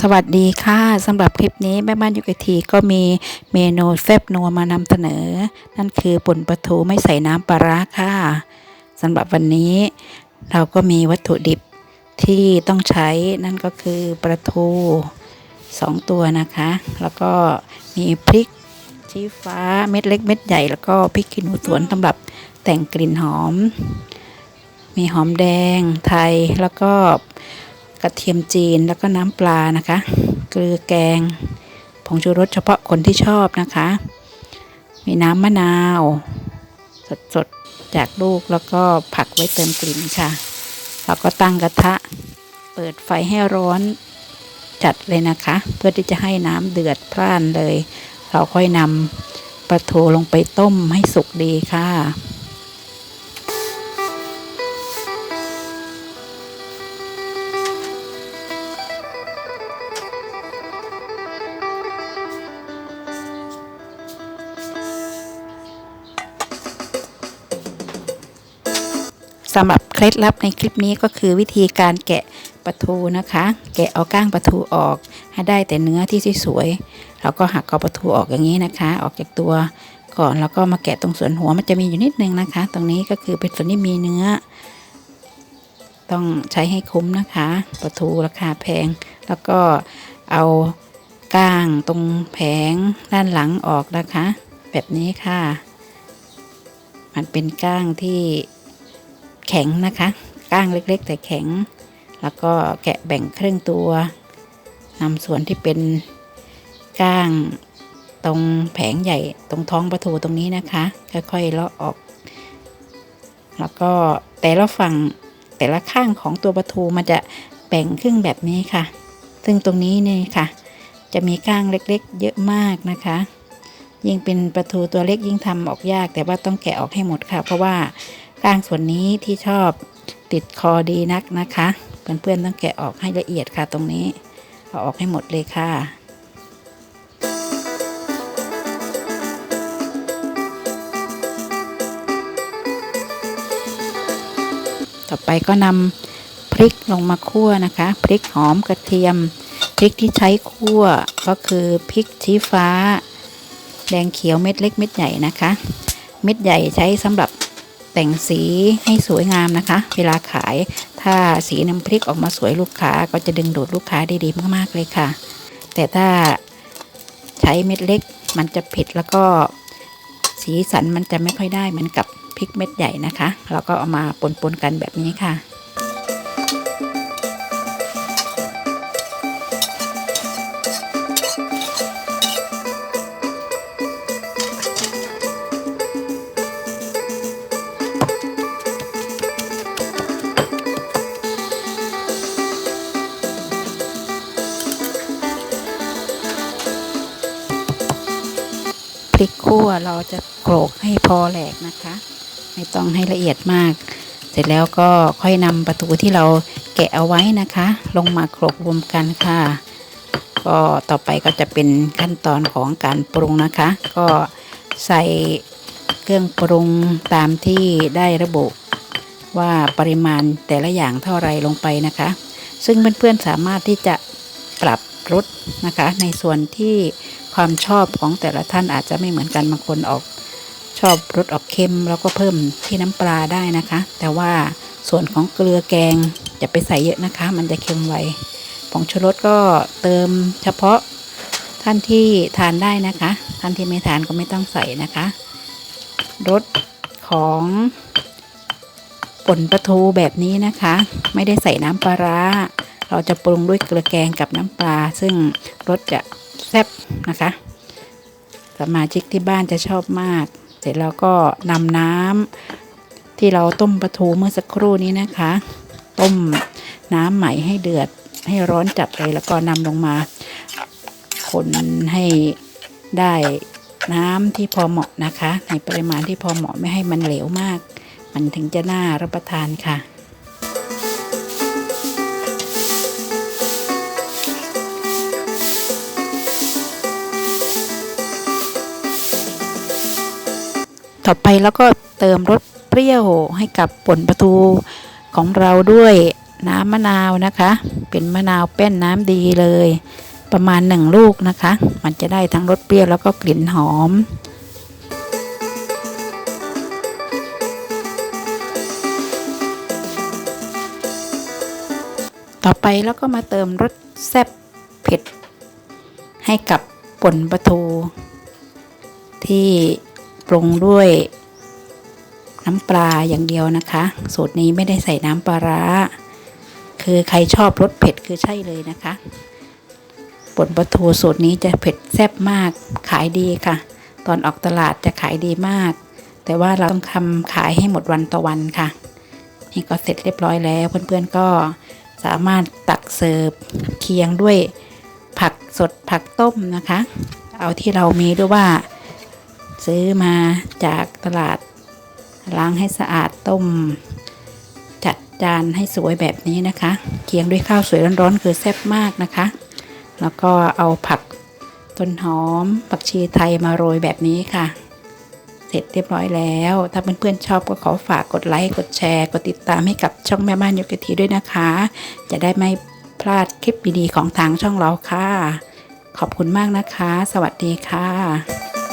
สวัสดีค่ะสำหรับคลิปนี้แม่บ้านยุกทีก็มีเมนูแซ่บนัวมานำเสนอ นั่นคือป่นปลาทูไม่ใส่น้ำปลาร้าค่ะสำหรับวันนี้ เราก็มีวัตถุดิบที่ต้องใช้นั่นก็คือปลาทูสองตัวนะคะ แล้วก็มีพริกชี้ฟ้าเม็ดเล็กเม็ดใหญ่ แล้วก็พริกขี้หนูสวนสำหรับแต่งกลิ่นหอม มีหอมแดงไทยแล้วก็ ระเทียมจีนแล้วก็น้ำปลานะคะ เกลือแกง ผงชูรสเฉพาะคนที่ชอบนะคะ มีน้ำมะนาว สดๆ จากลูกแล้วก็ผักไว้เติมกลิ่นค่ะ แล้วก็ตั้งกระทะ เปิดไฟให้ร้อนจัดเลยนะคะ เพื่อที่จะให้น้ำเดือดพร่านเลย เราค่อยนำปลาทูลงไปต้มให้สุกดีค่ะ สำหรับเคล็ดลับในคลิปนี้ก็คือวิธีการแกะปลาทูนะคะ แกะเอาก้างปลาทูออก ให้ได้แต่เนื้อที่สวยๆเราก็หักเอาปลาทูออกอย่างนี้นะคะ ออกจากตัวก่อนแล้วก็มาแกะตรงส่วนหัวมันจะมีอยู่นิดนึงนะคะ ตรงนี้ก็คือเป็นส่วนที่มีเนื้อ ต้องใช้ให้คุ้มนะคะปลาทูราคาแพง แล้วก็เอาก้างตรงแผงด้านหลังออกนะคะ แบบนี้ค่ะ มันเป็นก้างที่ แข็งนะคะก้างเล็กๆ แต่แข็ง แล้วก็แกะแบ่งครึ่งตัวนำส่วนที่เป็นก้างตรงแผงใหญ่ตรงท้องปลาทูตรงนี้นะคะ ค่อยๆเลาะออก แล้วก็แต่ละฝั่งแต่ละข้างของตัวปลาทูมันจะแบ่งครึ่งแบบนี้ค่ะ ซึ่งตรงนี้นี่ค่ะ จะมีก้างเล็กๆ เยอะมากนะคะ ยิ่งเป็นปลาทูตัวเล็กยิ่งทำออกยาก แต่ว่าต้องแกะออกให้หมดค่ะ เพราะว่า ก้างส่วนนี้ที่ชอบติดคอดีนักนะคะ เพื่อนๆต้องแกะออกให้ละเอียดค่ะตรงนี้เอาออกให้หมดเลยค่ะต่อไปก็นำพริกลงมาคั่วนะคะ พริกหอมกระเทียม พริกที่ใช้คั่วก็คือพริกชี้ฟ้า แดงเขียวเม็ดเล็กเม็ดใหญ่นะคะ เม็ดใหญ่ใช้สำหรับ แต่งสีให้สวยงามนะคะ เวลาขายถ้าสีน้ำพริกออกมาสวยลูกค้าก็จะดึงดูดลูกค้าได้ดีมากๆเลยค่ะ แต่ถ้าใช้เม็ดเล็กมันจะเผ็ดแล้วก็สีสันมันจะไม่ค่อยได้เหมือนกับพริกเม็ดใหญ่นะคะ เราก็เอามาปนๆกันแบบนี้ค่ะ คั่วเราจะโขลกให้พอแหลกนะคะ ไม่ต้องให้ละเอียดมาก เสร็จแล้วก็ค่อยนำประตูที่เราแกะเอาไว้นะคะ ลงมาโขลกรวมกันค่ะ ก็ต่อไปก็จะเป็นขั้นตอนของการปรุงนะคะ ก็ใส่เครื่องปรุงตามที่ได้ระบุว่าปริมาณแต่ละอย่างเท่าไรลงไปนะคะ ซึ่งเพื่อนๆสามารถที่จะปรับรสนะคะ ในส่วนที่ ความชอบของแต่ละท่านอาจจะไม่เหมือนกันบางคนออกชอบรสออกเค็มแล้วก็เพิ่มที่น้ำปลาได้นะคะ แต่ว่าส่วนของเกลือแกงจะไปใส่เยอะนะคะ มันจะเค็มไวผงชูรสก็เติมเฉพาะท่านที่ทานได้นะคะ ท่านที่ไม่ทานก็ไม่ต้องใส่นะคะรสของป่นปลาทูแบบนี้นะคะ ไม่ได้ใส่น้ำปลาร้า เราจะปรุงด้วยเกลือแกงกับน้ำปลา ซึ่งรสจะแซ่บนะคะสมาชิกที่บ้านจะชอบมาก เสร็จแล้วก็นำน้ำที่เราต้มปลาทูเมื่อสักครู่นี้นะคะ ต้มน้ำใหม่ให้เดือดให้ร้อนจัดเลยแล้วก็นำลงมา คนให้ได้น้ำที่พอเหมาะนะคะ ในปริมาณที่พอเหมาะไม่ให้มันเหลวมาก มันถึงจะน่ารับประทานค่ะ ต่อไปแล้วก็เติมรสเปรี้ยวให้กับป่นปลาทูของเราด้วยน้ำมะนาวนะคะ เป็นมะนาวแป้นน้ำดีเลย ประมาณหนึ่งลูกนะคะ มันจะได้ทั้งรสเปรี้ยวแล้วก็กลิ่นหอมต่อไปแล้วก็มาเติมรสแซ่บเผ็ด ให้กับป่นปลาทูที่ ปรุงด้วยน้ำปลาอย่างเดียวนะคะ สูตรนี้ไม่ได้ใส่น้ำปลาร้า คือใครชอบรสเผ็ดคือใช่เลยนะคะป่นปลาทูสูตรนี้จะเผ็ดแซ่บมากขายดีค่ะ ตอนออกตลาดจะขายดีมาก แต่ว่าเราต้องทำขายให้หมดวันต่อวันค่ะ นี่ก็เสร็จเรียบร้อยแล้วเพื่อนๆก็สามารถตักเสิร์ฟเคียงด้วยผักสดผักต้มนะคะ เอาที่เรามีด้วยว่า ซื้อมาจากตลาด ล้างให้สะอาดต้ม จัดจานให้สวยแบบนี้นะคะ เคียงด้วยข้าวสวยร้อนๆ คือแซ่บมากนะคะ แล้วก็เอาผักต้นหอมผักชีไทยมาโรยแบบนี้ค่ะ เสร็จเรียบร้อยแล้ว ถ้าเพื่อนๆชอบก็ขอฝากกดไลค์ กดแชร์ กดติดตามให้กับช่องแม่บ้านยกกะทีด้วยนะคะ จะได้ไม่พลาดคลิปดีๆของทางช่องเราค่ะ ขอบคุณมากนะคะ สวัสดีค่ะ